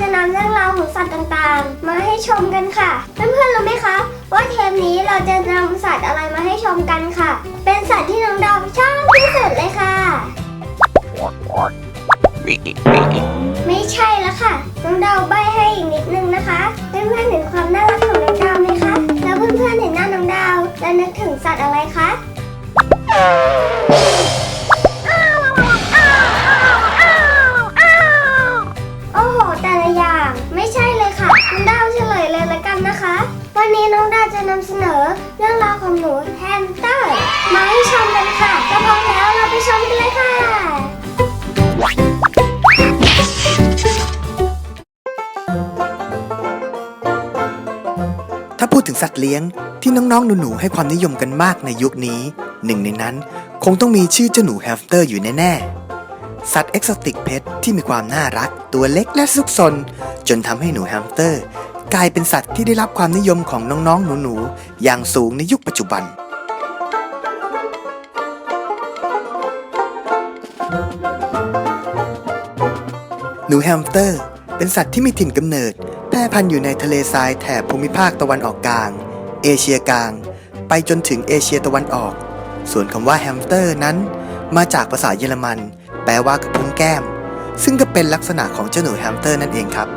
จะนำเรื่องราวของสัตว์ต่างๆ มาให้ชมกันค่ะ เพื่อนๆรู้ไหมคะว่าเทปนี้เราจะนำสัตว์อะไรมาให้ชมกันค่ะ เป็นสัตว์ที่น้องดาวชอบที่สุดเลยค่ะ ไม่ใช่แล้วค่ะ น้องดาวใบให้อีกนิดนึงนะคะ เพื่อนๆเห็นความน่ารักของน้องดาวไหมคะ แล้วเพื่อนๆเห็นหน้าน้องดาว แล้วนึกถึงสัตว์อะไรคะ นำเสนอเรื่องราวของหนูแฮมสเตอร์มาให้ชมกันค่ะถ้าพร้อมแล้วเราไปชมกันเลยค่ะ ถ้าพูดถึงสัตว์เลี้ยงที่น้องๆ หนูๆ ให้ความนิยมกันมากในยุคนี้ หนึ่งในนั้นคงต้องมีชื่อเจ้าหนูแฮมสเตอร์อยู่แน่ๆ สัตว์เอ็กซติกเพชที่มีความน่ารัก ตัวเล็กและซุกซนจนทำให้หนูแฮมสเตอร์ กลายเป็นสัตว์ที่ได้รับความนิยมของน้องๆ หนูๆ อย่างสูงในยุคปัจจุบัน หนูแฮมสเตอร์ เป็นสัตว์ที่มีถิ่นกำเนิด แพร่พันธุ์อยู่ในทะเลทรายแถบภูมิภาคตะวันออกกลาง เอเชียกลาง ไปจนถึงเอเชียตะวันออก ส่วนคำว่าแฮมสเตอร์นั้น มาจากภาษาเยอรมัน แปลว่ากระพุ้งแก้ม ซึ่งก็เป็นลักษณะของเจ้าหนูแฮมสเตอร์นั่นเองครับ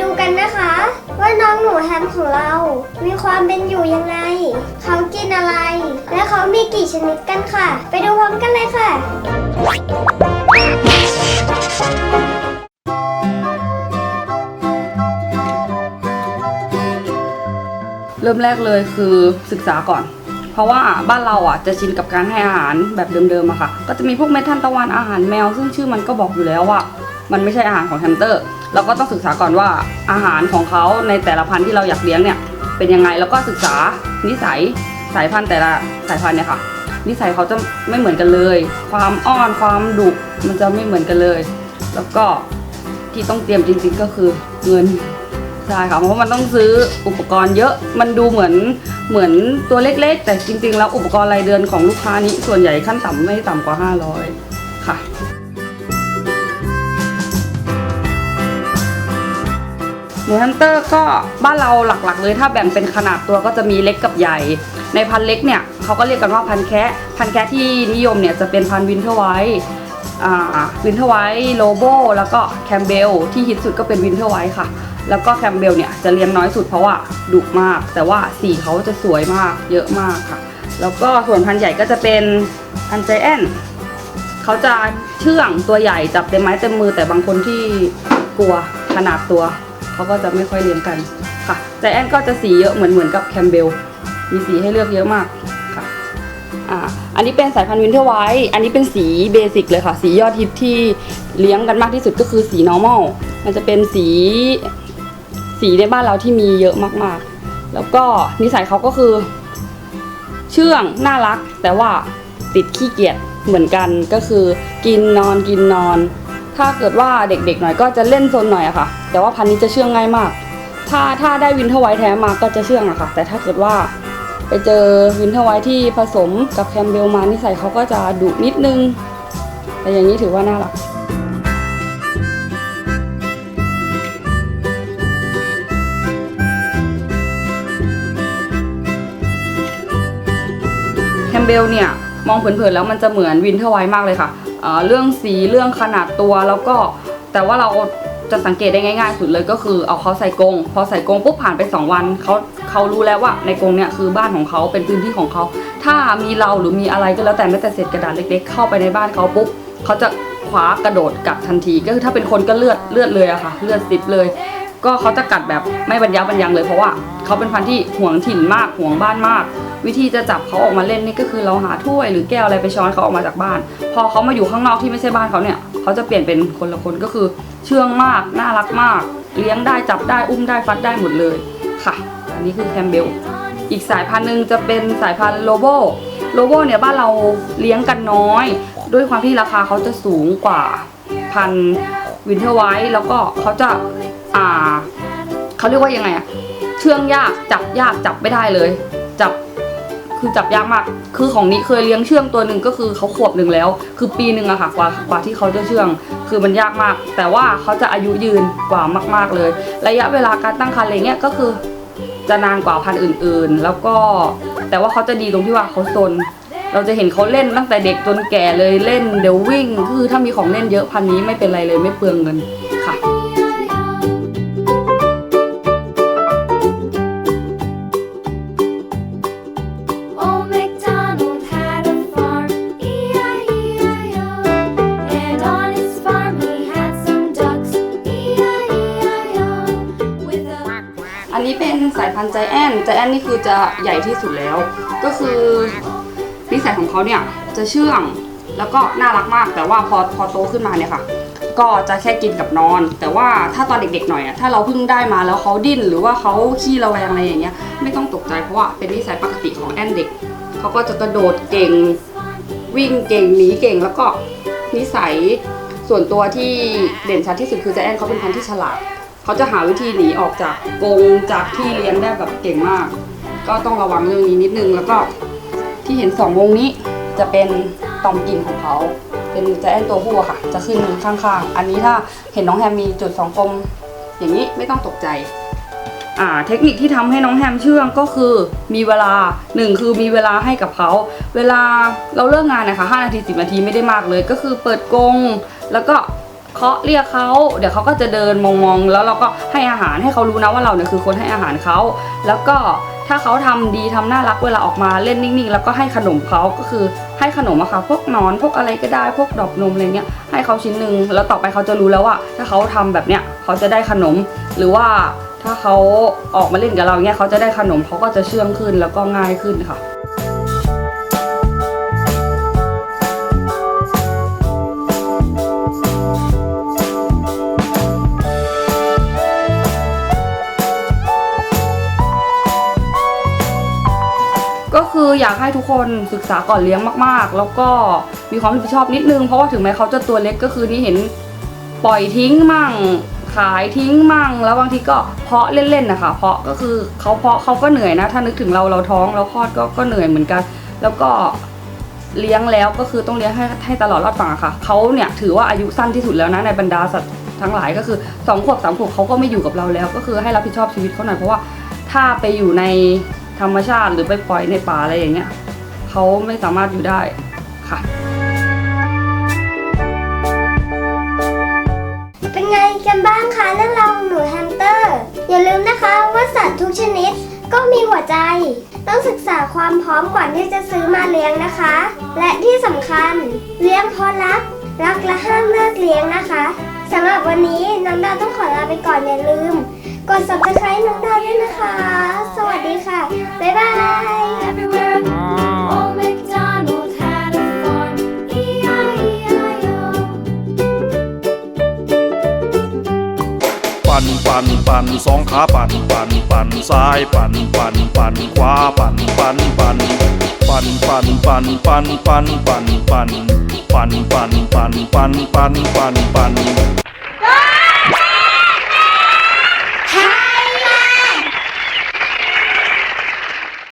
ดูกันนะคะ ว่าน้องหนูแฮมของเรา มีความเป็นอยู่ยังไง เขากินอะไร และเขามีกี่ชนิดกันค่ะ ไปดูพร้อมกันเลยค่ะ เริ่มแรกเลยคือศึกษาก่อนเพราะว่าบ้านเราอะจะชินกับการให้อาหารแบบเดิมๆอะค่ะ ก็จะมีพวกเม็ดทานตะวันอาหารแมว ซึ่งชื่อมันก็บอกอยู่แล้วว่า มันไม่ใช่อาหารของแฮมสเตอร์ เราก็ต้องศึกษาก่อนว่าอาหารของเขาในแต่ละพันธุ์ที่เราอยากเลี้ยงเนี่ยเป็นยังไงแล้วก็ศึกษานิสัยสายพันธุ์แต่ละสายพันธุ์เนี่ยค่ะ นิสัยเขาจะไม่เหมือนกันเลย ความอ้อนความดุมันจะไม่เหมือนกันเลย แล้วก็ที่ต้องเตรียมจริงๆก็คือเงินใช่ค่ะเพราะมันต้องซื้ออุปกรณ์เยอะมันดูเหมือนเหมือนตัวเล็กๆ แต่จริงๆ แล้วอุปกรณ์รายเดือนของลูกค้านี้ส่วนใหญ่ขั้นต่ำไม่ต่ำกว่า 500 ค่ะ มูฮันเตอร์ก็บ้านเราหลักๆเลย ถ้าแบ่งเป็นขนาดตัวก็จะมีเล็กกับใหญ่ ในพันเล็กเนี่ยเขาก็เรียกกันว่าพันแคะพันแคะที่นิยมเนี่ยจะเป็นพันวินเทอร์ไวท์วินเทอร์ไวท์โลโบแล้วก็แคมเบลที่ฮิตสุดก็เป็นวินเทอร์ไวท์ค่ะ แล้วก็แคมเบลเนี่ยจะเลี้ยงน้อยสุดเพราะว่าดุมาก แต่ว่าสีเขาจะสวยมากเยอะมากค่ะ แล้วก็ส่วนพันใหญ่ก็จะเป็นพันธุ์ใจแอนเขาจะเชื่องตัวใหญ่จับเต็มไม้เต็มมือแต่บางคนที่กลัวขนาดตัว เขาก็จะไม่ค่อยเลี้ยงกันค่ะใจแอนก็จะสีเยอะเหมือนเหมือนกับแคมเบลมีสีให้เลือกเยอะมากค่ะอ่าอันนี้เป็นสายพันธุ์วินเทอร์ไวท์อันนี้เป็นสีเบสิกเลยค่ะ สียอดฮิตที่เลี้ยงกันมากที่สุดก็คือสี normal มันจะเป็นสีสีในบ้านเราที่มีเยอะมากๆ แล้วก็นิสัยเขาก็คือ เชื่องน่ารัก แต่ว่าติดขี้เกียจเหมือนกันก็คือกินนอนกินนอน ถ้าเกิดว่าเด็กๆหน่อยก็จะเล่นโซนหน่อยอะค่ะ แต่ว่าพันนี้จะเชื่องง่ายมาก ถ้าถ้าได้วินเทอร์ไวท์แท้มาก็จะเชื่องอะค่ะ แต่ถ้าเกิดว่าไปเจอวินเทอร์ไวท์ที่ผสมกับแคมเบลมานิสัยเขาก็จะดุนิดนึง แต่อย่างนี้ถือว่าน่ารักแคมเบลเนี่ยมองเผินๆแล้วมันจะเหมือนวินเทอร์ไวท์มากเลยค่ะ เรื่องสีเรื่องขนาดตัวแล้วก็แต่ว่าเราจะสังเกตได้ง่าย ๆ สุดเลยก็คือเอาเขาใส่กรงพอใส่กรงปุ๊บผ่านไป 2 วันเขาเขารู้แล้วว่าในกรงเนี่ยคือบ้านของเขาเป็นพื้นที่ของเขา ถ้ามีเราหรือมีอะไรก็แล้วแต่แม้แต่เศษกระดาษเล็ก ๆ เข้าไปในบ้านเขาปุ๊บเขาจะคว้ากระโดดกัดทันที ก็คือถ้าเป็นคนก็เลือดเลือดเลยอะค่ะ เลือดซิบเลย ก็เขาจะกัดแบบไม่บรรยับบรรยังเลยเพราะว่าเขาเป็นพันธุ์ที่ห่วงถิ่นมากห่วงบ้านมาก วิธีจะจับเขาออกมาเล่นนี่ก็คือเราหาถ้วยหรือแก้วอะไรไปช้อนเขาออกมาจากบ้าน พอเขามาอยู่ข้างนอกที่ไม่ใช่บ้านเขาเนี่ยเขาจะเปลี่ยนเป็นคนละคนก็คือ เชื่องมากน่ารักมาก เลี้ยงได้จับได้อุ้มได้ฟัดได้หมดเลยค่ะ อันนี้คือแคมเบลอีกสายพันธุ์หนึ่งจะเป็นสายพันธุ์โลโบโลโบเนี่ยบ้านเราเลี้ยงกันน้อย ด้วยความที่ราคาเขาจะสูงกว่าพันวินเทอร์ไวท์แล้วก็เขาจะอ่าเขาเรียกว่ายังไงอะเชื่องยากจับยากจับไม่ได้เลย จับ คือจับยากมาก คือของนี้เคยเลี้ยงเชื่องตัวหนึ่งก็คือเขาขวบหนึ่งแล้ว คือปีหนึ่งอะค่ะกว่ากว่าที่เขาจะเชื่อง คือมันยากมาก แต่ว่าเขาจะอายุยืนกว่ามาก ๆเลย ระยะเวลาการตั้งครรภ์อะไรเงี้ยก็คือจะนานกว่าพันธุ์อื่นๆ แล้วก็แต่ว่าเขาจะดีตรงที่ว่าเขาซนเราจะเห็นเขาเล่นตั้งแต่เด็กจนแก่เลยเล่นเดี๋ยววิ่ง คือถ้ามีของเล่นเยอะพันนี้ไม่เป็นไรเลยไม่เปลืองเงิน พันธุ์ใจแอนใจแอนนี่คือจะใหญ่ที่สุดแล้ว ก็คือนิสัยของเขาเนี่ยจะเชื่องแล้วก็น่ารักมาก แต่ว่าพอพอโตขึ้นมาเนี่ยค่ะ ก็จะแค่กินกับนอน แต่ว่าถ้าตอนเด็กๆหน่อยอะถ้าเราเพิ่งได้มาแล้วเขาดิ้นหรือว่าเขาขี้ระแวงอะไรอย่างเงี้ยไม่ต้องตกใจเพราะว่าเป็นนิสัยปกติของแอนเด็กเขาก็จะกระโดดเก่งวิ่งเก่งหนีเก่งแล้วก็นิสัยส่วนตัวที่เด่นชัดที่สุดคือใจแอนเขาเป็นพันธุ์ที่ฉลาด เขาจะหาวิธีหนีออกจากกรงจากที่เลี้ยงได้แบบเก่งมาก ก็ต้องระวังเรื่องนี้นิดนึง แล้วก็ที่เห็นสองวงนี้จะเป็นตอมกินของเขาเป็นแจแอนตัวผู้อะค่ะ จะขึ้นข้างๆ อันนี้ถ้าเห็นน้องแฮมมีจุดสองกลมอย่างนี้ไม่ต้องตกใจอ่าเทคนิคที่ทำให้น้องแฮมเชื่องก็คือมีเวลาหนึ่งคือมีเวลาให้กับเขาเวลาเราเลิกงานนะคะ5นาที10นาทีไม่ได้มากเลย ก็คือเปิดกรงแล้วก็ เคาะเรียกเขาเดี๋ยวเขาก็จะเดินมองๆแล้วเราก็ให้อาหารให้เขารู้นะว่าเราเนี่ยคือคนให้อาหารเขาแล้วก็ถ้าเขาทำดีทำน่ารักเวลาออกมาเล่นนิ่งๆ แล้วก็ให้ขนมเขาก็คือให้ขนมอะค่ะพวกนอนพวกอะไรก็ได้พวกดอกนมอะไรเงี้ยให้เขาชิ้นหนึ่งแล้วต่อไปเขาจะรู้แล้วว่า ถ้าเขาทำแบบเนี้ยเขาจะได้ขนมหรือว่าถ้าเขาออกมาเล่นกับเราเนี้ยเขาจะได้ขนมเขาก็จะเชื่องขึ้นแล้วก็ง่ายขึ้นค่ะ คืออยากให้ทุกคนศึกษาก่อนเลี้ยงมากๆ แล้วก็มีความรับผิดชอบนิดนึง เพราะว่าถึงแม้เขาจะตัวเล็กก็คือนี่เห็นปล่อยทิ้งมั่ง ขายทิ้งมั่ง แล้วบางทีก็เพาะเล่นๆนะคะเพาะก็คือเขาเพาะเขาก็เหนื่อยนะ ถ้านึกถึงเราเราท้องเราคลอดก็ก็เหนื่อยเหมือนกัน แล้วก็เลี้ยงแล้วก็คือต้องเลี้ยงให้ให้ตลอดรอดฝั่งค่ะเขาเนี่ยถือว่าอายุสั้นที่สุดแล้วนะในบรรดาสัตว์ทั้งหลายก็คือสองขวบสามขวบเขาก็ไม่อยู่กับเราแล้ว ก็คือให้รับผิดชอบชีวิตเขาหน่อยเพราะว่าถ้าไปอยู่ใน ธรรมชาติหรือไปปล่อยในป่าอะไรอย่างเงี้ยเขาไม่สามารถอยู่ได้ค่ะ เป็นไงกันบ้างคะเรื่องราวของหนูแฮมสเตอร์ อย่าลืมนะคะว่าสัตว์ทุกชนิดก็มีหัวใจ ต้องศึกษาความพร้อมก่อนที่จะซื้อมาเลี้ยงนะคะ และที่สำคัญเลี้ยงเพราะรัก รักและห้ามเลิกเลี้ยงนะคะสำหรับวันนี้น้องดาวต้องขอลาไปก่อนอย่าลืม กด subscribe น้องดาวด้วยนะคะ ขาปั่นปั่นปั่นซ้ายปั่นปั่นปั่นขวาปั่นปั่นปั่นปั่นปั่นปั่นปั่นปั่นปั่นปั่นปั่นปั่นปั่นปั่นปั่นปั่นปั่น